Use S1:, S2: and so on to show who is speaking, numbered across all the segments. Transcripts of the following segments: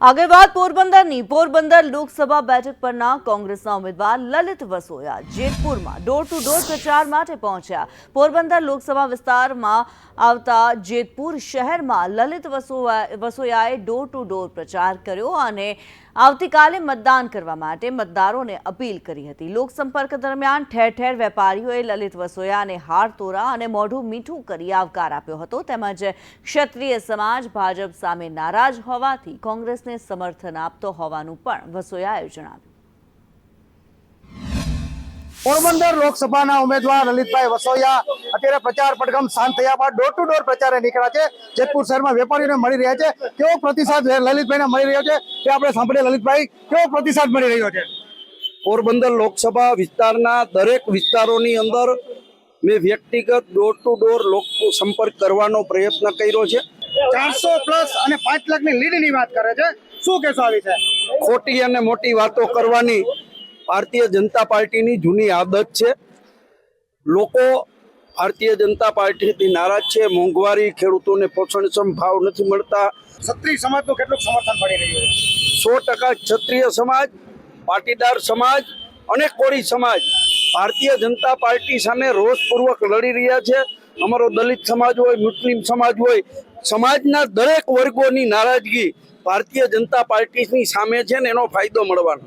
S1: આગળ વાત પોરબંદરની. પોરબંદર લોકસભા બેઠક પરના કોંગ્રેસના ઉમેદવાર લલિત વસોયા જેતપુરમાં ડોર ટુ ડોર પ્રચાર માટે પહોંચ્યા. પોરબંદર લોકસભા વિસ્તારમાં આવતા જેતપુર શહેરમાં લલિત વસોયા વસોયાએ ડોર ટુ ડોર પ્રચાર કર્યો અને આવતીકાલે મતદાન કરવા માટે મતદારોને અપીલ કરી હતી. લોકસંપર્ક દરમિયાન ઠેર ઠેર વેપારીઓએ લલિત વસોયાને હાર તોરા અને મોઢું મીઠું કરી આવકાર આપ્યો હતો. તેમજ ક્ષત્રિય સમાજ ભાજપ સામે નારાજ હોવાથી કોંગ્રેસને સમર્થન આપતો હોવાનું પણ વસોયાએ જણાવ્યું.
S2: પોરબંદર લોકસભાના ઉમેદવાર લલિતભાઈ વસોયા. અત્યારે પ્રચાર પડઘમ શાંત થયા બાદ ડોર ટુ ડોર પ્રચારે નીકળ્યા છે. જેતપુર શહેરમાં વેપારીઓને મળી રહ્યા છે. કેવો પ્રતિસાદ લલિતભાઈને મળી રહ્યો છે? તે આપણે સાંભળીએ. લલિતભાઈ કેવો પ્રતિસાદ મળી રહ્યો છે?
S3: પોરબંદર લોકસભા વિસ્તારના દરેક વિસ્તારોની અંદર મેં વ્યક્તિગત ડોર ટુ ડોર લોક સંપર્ક કરવાનો પ્રયત્ન કર્યો છે.
S2: ચારસો પ્લસ અને પાંચ લાખની લીડની વાત કરે છે. શું કહેશો આવી છે?
S3: ખોટી અને મોટી વાતો કરવાની ભારતીય જનતા પાર્ટીની જૂની આદત છે. લોકો ભારતીય જનતા પાર્ટીથી નારાજ છે. મોંઘવારી ખેડૂતોને પોષણક્ષમ ભાવ નથી મળતા.
S2: ક્ષત્રિય સમાજનું કેટલું સમર્થન મળી રહ્યું છે?
S3: સો ટકા ક્ષત્રિય સમાજ પાટીદાર સમાજ અને કોળી સમાજ ભારતીય જનતા પાર્ટી સામે રોષપૂર્વક લડી રહ્યા છે. અમારો દલિત સમાજ હોય મુસ્લિમ સમાજ હોય સમાજના દરેક વર્ગોની નારાજગી ભારતીય જનતા પાર્ટીની સામે છે ને એનો ફાયદો મળવાનો.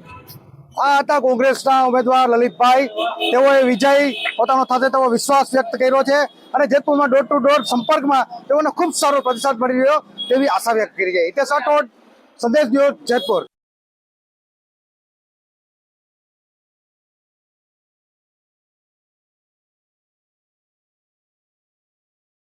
S2: આ હતા કોંગ્રેસના ઉમેદવાર લલિતભાઈ. તેઓએ વિજય, પોતાનો થશે તેવો વિશ્વાસ વ્યક્ત કર્યો છે અને જેતપુરમાં ડોર ટુ ડોર સંપર્કમાં તેઓને ખૂબ સારો પ્રતિસાદ મળી રહ્યો તેવી આશા વ્યક્ત કરી છે. હિતેશ રાઠોડ, સંદેશ ન્યૂઝ જેતપુર.